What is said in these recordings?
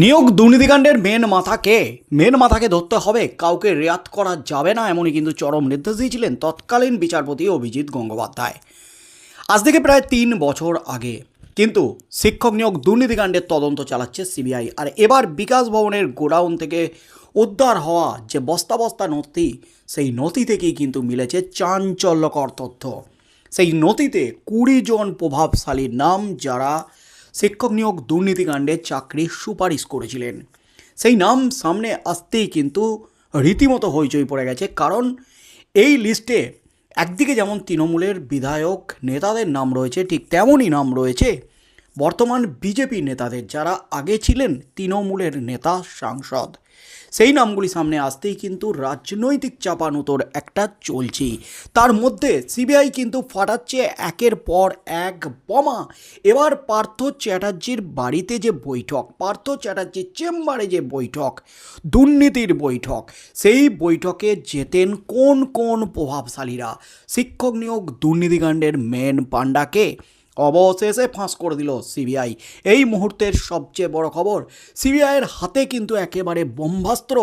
নিয়োগ দুর্নীতিকাণ্ডের মেন মাথাকে মেন মাথাকে ধরতে হবে? কাউকে রেয়াত করা যাবে না এমনই কিন্তু চরম নির্দেশ দিয়েছিলেন তৎকালীন বিচারপতি অভিজিৎ গঙ্গোপাধ্যায়। আজ থেকে প্রায় তিন বছর আগে। কিন্তু শিক্ষক নিয়োগ দুর্নীতিকাণ্ডের তদন্ত চালাচ্ছে সিবিআই। আর এবার বিকাশ ভবনের গোডাউন থেকে উদ্ধার হওয়া যে বস্তা বস্তা নথি, সেই নথি থেকেই কিন্তু মিলেছে চাঞ্চল্যকর তথ্য। সেই নথিতে কুড়ি জন প্রভাবশালীর নাম যারা শিক্ষক নিয়োগ দুর্নীতিকাণ্ডে চাকরির সুপারিশ করেছিলেন। সেই নাম সামনে আসতেই কিন্তু রীতিমতো হইচই পড়ে গেছে, কারণ এই লিস্টে একদিকে যেমন তৃণমূলের বিধায়ক নেতাদের নাম রয়েছে, ঠিক তেমনই নাম রয়েছে বর্তমান বিজেপি নেতাদের যারা আগে ছিলেন তৃণমূলের নেতা, সাংসদ, সেই নামগুলি সামনে আসতেই কিন্তু রাজনৈতিক চাপানুতোর একটা চলছে তার মধ্যে সিবিআই কিন্তু ফাটাচ্ছে একের পর এক বোমা। এবার পার্থ চ্যাটার্জির বাড়িতে যে বৈঠক, পার্থ চ্যাটার্জির চেম্বারে যে বৈঠক, দুর্নীতির বৈঠক, সেই বৈঠকে যেতেন কোন কোন প্রভাবশালীরা? শিক্ষক নিয়োগ দুর্নীতিকাণ্ডের মেন পাণ্ডাকে অবশেষে ফাঁস করে দিল সিবিআই। এই মুহূর্তের সবচেয়ে বড় খবর, সিবিআইয়ের হাতে কিন্তু একেবারে ব্রহ্মাস্ত্র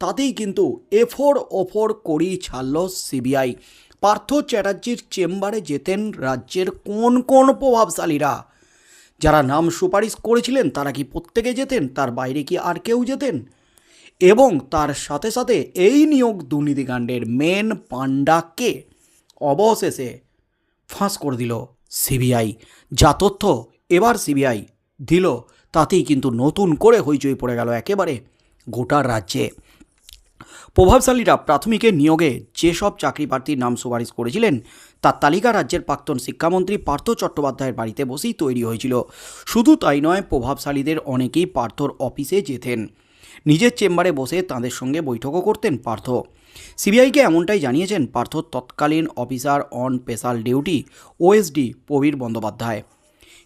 তাতেই কিন্তু এফোর ওফোর করেই ছাড়ল সিবিআই। পার্থ চ্যাটার্জির চেম্বারে যেতেন রাজ্যের কোন কোন প্রভাবশালীরা। যারা নাম সুপারিশ করেছিলেন, তারা কি প্রত্যেকে যেতেন, তার বাইরে কি আর কেউ যেতেন? এবং তার সাথে সাথে এই নিয়োগ দুর্নীতিকাণ্ডের মেন পাণ্ডাকে অবশেষে ফাঁস করে দিল সিবিআই। যা তথ্য এবার সিবিআই দিল, তাতেই কিন্তু নতুন করে হইচই পড়ে গেল একেবারে গোটা রাজ্যে। প্রভাবশালীরা প্রাথমিকের নিয়োগে যেসব চাকরি প্রার্থীর নাম সুপারিশ করেছিলেন, তার তালিকা রাজ্যের প্রাক্তন শিক্ষামন্ত্রী পার্থ চট্টোপাধ্যায়ের বাড়িতে বসেই তৈরি হয়েছিল। শুধু তাই নয়, প্রভাবশালীদের অনেকেই পার্থর অফিসে যেতেন। নিজের চেম্বারে বসে তাদের সঙ্গে বৈঠকও করতেন পার্থ। সিবিআইকে এমনটাই জানিয়েছেন পার্থ তৎকালীন officer on special duty OSD Prabir Bandyopadhyay.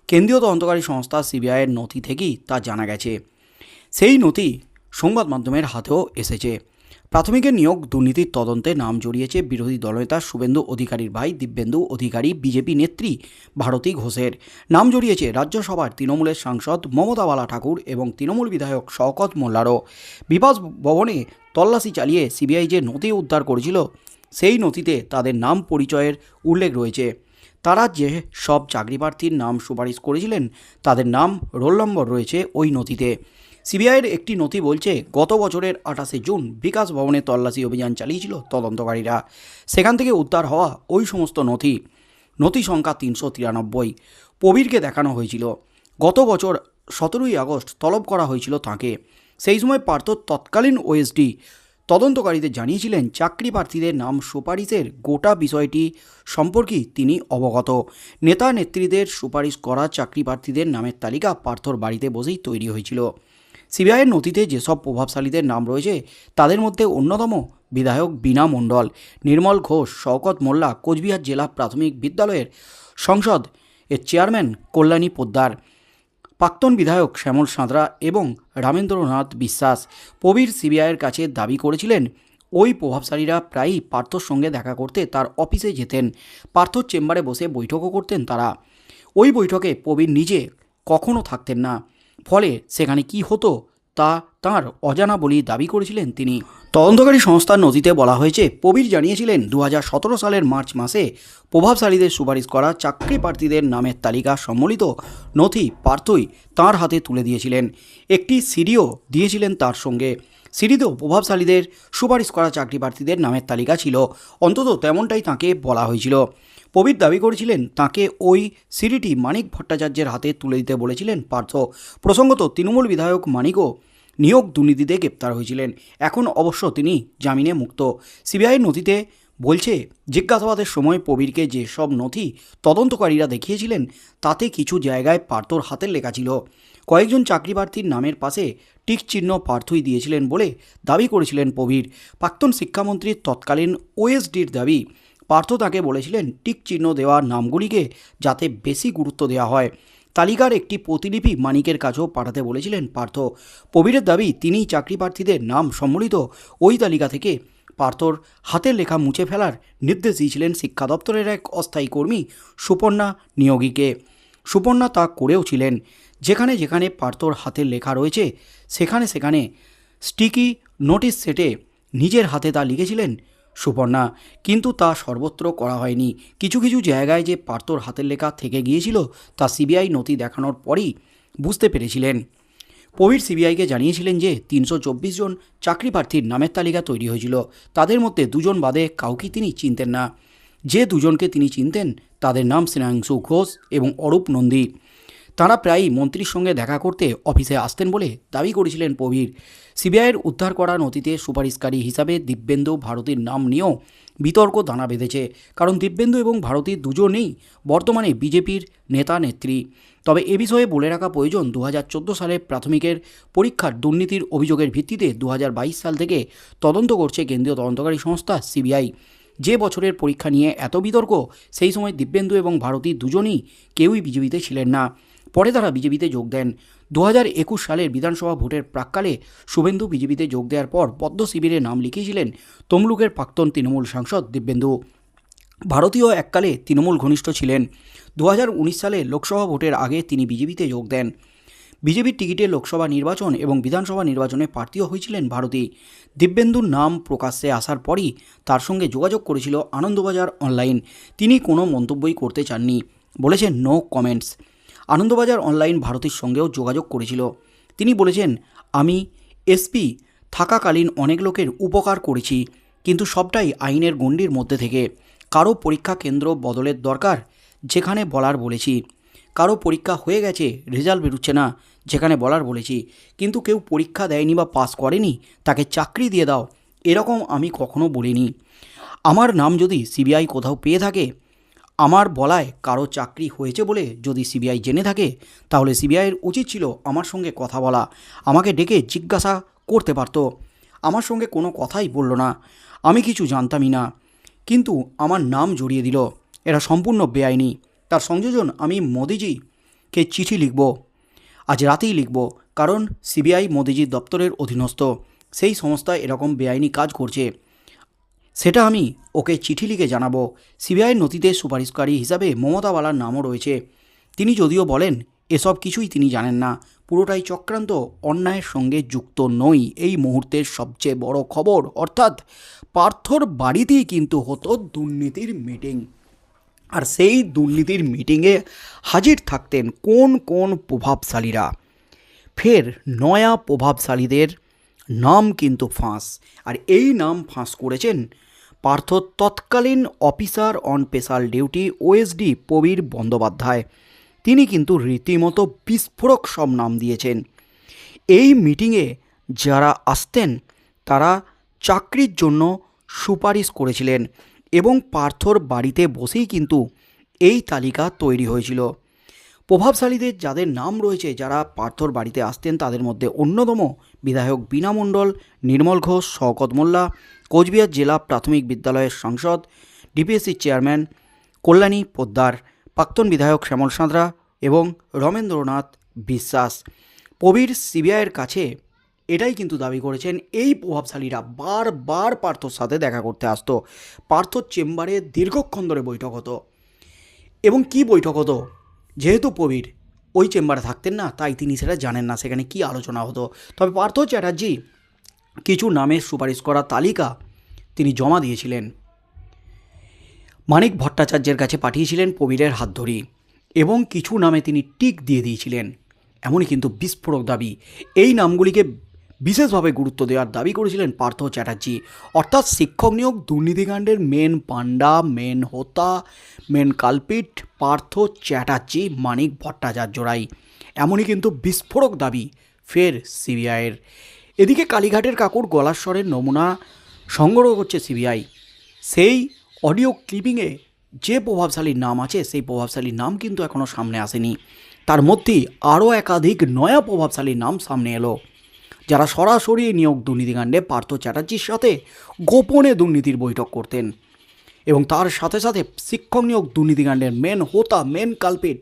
কেন্দ্রীয় তদন্তকারী সংস্থা সিবিআইয়ের নথি থেকেই তা জানা গেছে। সেই নথি সংবাদ মাধ্যমের হাতেও এসেছে। প্রাথমিকের নিয়োগ দুর্নীতির তদন্তে নাম জড়িয়েছে বিরোধী দলনেতা শুভেন্দু অধিকারীর ভাই, দিব্যেন্দু অধিকারী, বিজেপি নেত্রী ভারতী ঘোষের। নাম জড়িয়েছে রাজ্যসভার তৃণমূলের সাংসদ মমতা বালা ঠাকুর এবং তৃণমূল বিধায়ক শওকত মোল্লারও। বিপাস ভবনে তল্লাশি চালিয়ে সিবিআই যে নথি উদ্ধার করেছিল, সেই নথিতে তাদের নাম পরিচয়ের উল্লেখ রয়েছে। তারা যে সব চাকরি প্রার্থীর নাম সুপারিশ করেছিলেন, তাদের নাম রোল নম্বর রয়েছে ওই নথিতে। সিবিআইয়ের একটি নথি বলছে, গত বছরের আঠাশে জুন বিকাশ ভবনে তল্লাশি অভিযান চালিয়েছিল তদন্তকারীরা। সেখান থেকে উদ্ধার হওয়া ওই সমস্ত নথি। নথি সংখ্যা তিনশো তিরানব্বই। প্রবীরকে দেখানো হয়েছিল। গত বছর সতেরোই আগস্ট তলব করা হয়েছিল তাঁকে। সেই সময় পার্থ তৎকালীন ওএসডি তদন্তকারীদের জানিয়েছিলেন, চাকরি প্রার্থীদের নাম সুপারিশের গোটা বিষয়টি সম্পর্কে তিনি অবগত। নেতা নেত্রীদের সুপারিশ করা চাকরি প্রার্থীদের নামের তালিকা পার্থর বাড়িতে বসেই তৈরি হয়েছিল। সিবিআইয়ের নথিতে যেসব প্রভাবশালীদের নাম রয়েছে, তাদের মধ্যে অন্যতম বিধায়ক বীণা মণ্ডল, নির্মল ঘোষ, শওকত মোল্লা, কোচবিহার জেলা প্রাথমিক বিদ্যালয়ের সংসদ এর চেয়ারম্যান কল্যাণী পোদ্দার, প্রাক্তন বিধায়ক শ্যামল সাঁতরা এবং রামেন্দ্রনাথ বিশ্বাস। প্রবীর সিবিআইয়ের কাছে দাবি করেছিলেন, ওই প্রভাবশালীরা প্রায়ই পার্থর সঙ্গে দেখা করতে তার অফিসে যেতেন পার্থর চেম্বারে বসে বৈঠকও করতেন তারা। ওই বৈঠকে প্রবীর নিজে কখনো থাকতেন না। ফলে সেখানে কি হতো তা তার অজানা বলেই দাবি করেছিলেন তিনি। তদন্তকারী সংস্থার নথিতে বলা হয়েছে, প্রবীর জানিয়েছিলেন দু হাজার সতেরো সালের মার্চ মাসে প্রভাবশালীদের সুপারিশ করা চাকরি প্রার্থীদের নামের তালিকা সম্বলিত নথি পার্থই তার হাতে তুলে দিয়েছিলেন। একটি সিডিও দিয়েছিলেন তার সঙ্গে। সিডিতেও প্রভাবশালীদের সুপারিশ করা চাকরি প্রার্থীদের নামের তালিকা ছিল। অন্তত তেমনটাই তাকে বলা হয়েছিল। প্রবীর দাবি করেছিলেন, তাকে ওই সিডিটি মানিক ভট্টাচার্যের হাতে তুলে দিতে বলেছিলেন পার্থ। প্রসঙ্গত, তৃণমূল বিধায়ক মানিকও নিয়োগ দুর্নীতিতে গ্রেপ্তার হয়েছিলেন। এখন অবশ্য তিনি জামিনে মুক্ত। সিবিআই নথিতে বলছে, জিজ্ঞাসাবাদের সময় প্রবীরকে যে সব নথি তদন্তকারীরা দেখিয়েছিলেন, তাতে কিছু জায়গায় পার্থর হাতের লেখা ছিল। কয়েকজন চাকরি প্রার্থীর নামের পাশে টিক চিহ্ন পার্থই দিয়েছিলেন বলে দাবি করেছিলেন প্রবীর। প্রাক্তন শিক্ষামন্ত্রীর তৎকালীন ওএসডির দাবি পার্থ তাকে বলেছিলেন, টিক চিহ্ন দেওয়া নামগুলিকে যাতে বেশি গুরুত্ব দেওয়া হয়। তালিকার একটি প্রতিলিপি মানিকের কাছেও পাঠাতে বলেছিলেন পার্থ। প্রবীরের দাবি, তিনিই চাকরি প্রার্থীদের নাম সম্বলিত ওই তালিকা থেকে পার্থর হাতের লেখা মুছে ফেলার নির্দেশ দিয়েছিলেন শিক্ষা দপ্তরের এক অস্থায়ী কর্মী সুপর্ণা নিয়োগীকে। সুপর্ণা তা করেও ছিলেন। যেখানে যেখানে পার্থর হাতের লেখা রয়েছে, সেখানে সেখানে স্টিকি নোটিশ সেটে নিজের হাতে তা লিখেছিলেন সুপর্ণা। কিন্তু তা সর্বত্র করা হয়নি। কিছু কিছু জায়গায় যে পার্থর হাতের লেখা থেকে গিয়েছিল, তা সিবিআই নথি দেখানোর পরই বুঝতে পেরেছিলেন। প্রবীর সিবিআইকে জানিয়েছিলেন যে তিনশো চব্বিশ জন চাকরি প্রার্থীর নামের তালিকা তৈরি হয়েছিল। তাদের মধ্যে দুজন বাদে কাউকে তিনি চিনতেন না। যে দুজনকে তিনি চিনতেন, তাদের নাম স্নেহাংশু ঘোষ এবং অরূপ নন্দী। তাঁরা প্রায়ই মন্ত্রীর সঙ্গে দেখা করতে অফিসে আসতেন বলে দাবি করেছিলেন প্রবীর। সিবিআইয়ের উদ্ধার করা নথিতে সুপারিশকারী হিসাবে দিব্যেন্দু ভারতীর নাম নিয়েও বিতর্ক দানা বেঁধেছে, কারণ দিব্যেন্দু এবং ভারতী দুজনেই বর্তমানে বিজেপির নেতা নেত্রী। তবে এ বিষয়ে বলে রাখা প্রয়োজন দু হাজার চোদ্দ সালে প্রাথমিকের পরীক্ষার দুর্নীতির অভিযোগের ভিত্তিতে দু হাজার বাইশ সাল থেকে তদন্ত করছে কেন্দ্রীয় তদন্তকারী সংস্থা সিবিআই। যে বছরের পরীক্ষা নিয়ে এত বিতর্ক, সেই সময় দিব্যেন্দু এবং ভারতী দুজনই কেউই বিজেপিতে ছিলেন না। পরে তারা বিজেপিতে যোগ দেন। দু একুশ সালের বিধানসভা ভোটের প্রাককালে শুভেন্দু বিজেপিতে যোগ দেওয়ার পর পদ্ম শিবিরে নাম লিখিয়েছিলেন তমলুকের প্রাক্তন তৃণমূল সাংসদ দিব্যেন্দু। ভারতীয় এককালে তৃণমূল ঘনিষ্ঠ ছিলেন। দু হাজার উনিশ সালে লোকসভা ভোটের আগে তিনি বিজেপিতে যোগ দেন। বিজেপির টিকিটে লোকসভা নির্বাচন এবং বিধানসভা নির্বাচনে প্রার্থীও হয়েছিলেন ভারতী। দিব্যেন্দুর নাম প্রকাশ্যে আসার পরই তার সঙ্গে যোগাযোগ করেছিল আনন্দবাজার অনলাইন। তিনি কোনো মন্তব্যই করতে চাননি। বলেছেন নো কমেন্টস আনন্দবাজার অনলাইন ভারতীর সঙ্গেও যোগাযোগ করেছিল। তিনি বলেছেন, আমি এসপি থাকাকালীন অনেক লোকের উপকার করেছি, কিন্তু সবটাই আইনের গণ্ডির মধ্যে থেকে। কারও পরীক্ষা কেন্দ্র বদলের দরকার, যেখানে বলার বলেছি। কারও পরীক্ষা হয়ে গেছে, রেজাল্ট বেরোচ্ছে না, যেখানে বলার বলেছি। কিন্তু কেউ পরীক্ষা দেয়নি বা পাস করেনি, তাকে চাকরি দিয়ে দাও, এরকম আমি কখনো বলিনি। আমার নাম যদি সিবিআই কোথাও পেয়ে থাকে আমার বলায় কারও চাকরি হয়েছে বলে যদি সিবিআই জেনে থাকে, তাহলে সিবিআইয়ের উচিত ছিল আমার সঙ্গে কথা বলা। আমাকে ডেকে জিজ্ঞাসা করতে পারতো। আমার সঙ্গে কোনো কথাই বলল না। আমি কিছু জানতামই না। কিন্তু আমার নাম জড়িয়ে দিল। এরা সম্পূর্ণ বেআইনি। তার সংযোজন আমি মোদিজিকে চিঠি লিখব। আজ রাতেই লিখব, কারণ সিবিআই মোদিজির দপ্তরের অধীনস্থ। সেই সংস্থা এরকম বেআইনি কাজ করছে। সেটা আমি ওকে চিঠি লিখে জানাব। সিবিআইয়ের নথিতে সুপারিশকারী হিসাবে মমতা বালার নামও রয়েছে। তিনি যদিও বলেন, এসব কিছুই তিনি জানেন না। পুরোটাই চক্রান্ত, অন্যায়ের সঙ্গে যুক্ত নই। এই মুহূর্তের সবচেয়ে বড় খবর, অর্থাৎ পার্থর বাড়িতেই কিন্তু হতো দুর্নীতির মিটিং আর সেই দুর্নীতির মিটিংয়ে হাজির থাকতেন কোন কোন প্রভাবশালীরা? ফের নয়া প্রভাবশালীদের নাম কিন্তু ফাঁস। আর এই নাম ফাঁস করেছেন পার্থ তৎকালীন officer on special duty OSD Prabir Bandyopadhyay. তিনি কিন্তু রীতিমতো বিস্ফোরক সব নাম দিয়েছেন। এই মিটিংয়ে যারা আসতেন, তারা চাকরির জন্য সুপারিশ করেছিলেন এবং পার্থর বাড়িতে বসেই কিন্তু এই তালিকা তৈরি হয়েছিল। প্রভাবশালীদের যাদের নাম রয়েছে, যারা পার্থর বাড়িতে আসতেন, তাদের মধ্যে অন্যতম বিধায়ক বীণা মণ্ডল, নির্মল ঘোষ, শওকত মোল্লা কোচবিহার জেলা প্রাথমিক বিদ্যালয়ের সাংসদ ডিপিএসসির চেয়ারম্যান কল্যাণী পোদ্দার, প্রাক্তন বিধায়ক শ্যামল সাঁতরা এবং রমেন্দ্রনাথ বিশ্বাস। প্রবীর সিবিআইয়ের কাছে এটাই কিন্তু দাবি করেছেন, এই প্রভাবশালীরা বারবার পার্থর সাথে দেখা করতে আসতো। পার্থর চেম্বারে দীর্ঘক্ষণ ধরে বৈঠক হতো। এবং কি বৈঠক হতো? যেহেতু প্রবীর ওই চেম্বারে থাকতেন না, তাই তিনি সেটা জানেন না, সেখানে কি আলোচনা হতো? তবে পার্থ চ্যাটার্জি কিছু নামের সুপারিশ করা তালিকা তিনি জমা দিয়েছিলেন। মানিক ভট্টাচার্যের কাছে পাঠিয়েছিলেন প্রবীরের হাত ধরি এবং কিছু নামে তিনি টিক দিয়ে দিয়েছিলেন। এমনই কিন্তু বিস্ফোরক দাবি। এই নামগুলিকে বিশেষভাবে গুরুত্ব দেওয়ার দাবি করেছিলেন পার্থ চ্যাটার্জি। অর্থাৎ শিক্ষক নিয়োগ, দুর্নীতিকাণ্ডের মেন পাণ্ডা, মেন হোতা, মেন কালপিট, পার্থ চ্যাটার্জি, মানিক ভট্টাচার্যরাই এমনই কিন্তু বিস্ফোরক দাবি ফের সিবিআইয়ের। এদিকে কালীঘাটের কাকুর গলার স্বরের নমুনা সংগ্রহ করছে সিবিআই। সেই অডিও ক্লিপিংয়ে যে প্রভাবশালীর নাম আছে, সেই প্রভাবশালীর নাম কিন্তু এখনও সামনে আসেনি। তার মধ্যেই আরও একাধিক নয়া প্রভাবশালীর নাম সামনে এলো। যারা সরাসরি নিয়োগ দুর্নীতিকাণ্ডে পার্থ চ্যাটার্জির সাথে গোপনে দুর্নীতির বৈঠক করতেন এবং তার সাথে সাথে শিক্ষক নিয়োগ দুর্নীতিকাণ্ডের মেন হোতা, main culprit,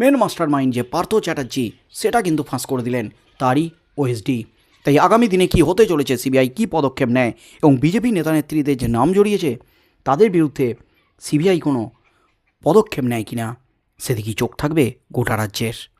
main master mind যে পার্থ চ্যাটার্জি, সেটা কিন্তু ফাঁস করে দিলেন তারই ওএসডি তাই আগামী দিনে কি হতে চলেছে, সিবিআই কী পদক্ষেপ নেয় এবং বিজেপি নেতা নেত্রীদের যে নাম জড়িয়েছে, তাদের বিরুদ্ধে সিবিআই কোনো পদক্ষেপ নেয় কিনা, সেদিকেই চোখ থাকবে গোটা রাজ্যের।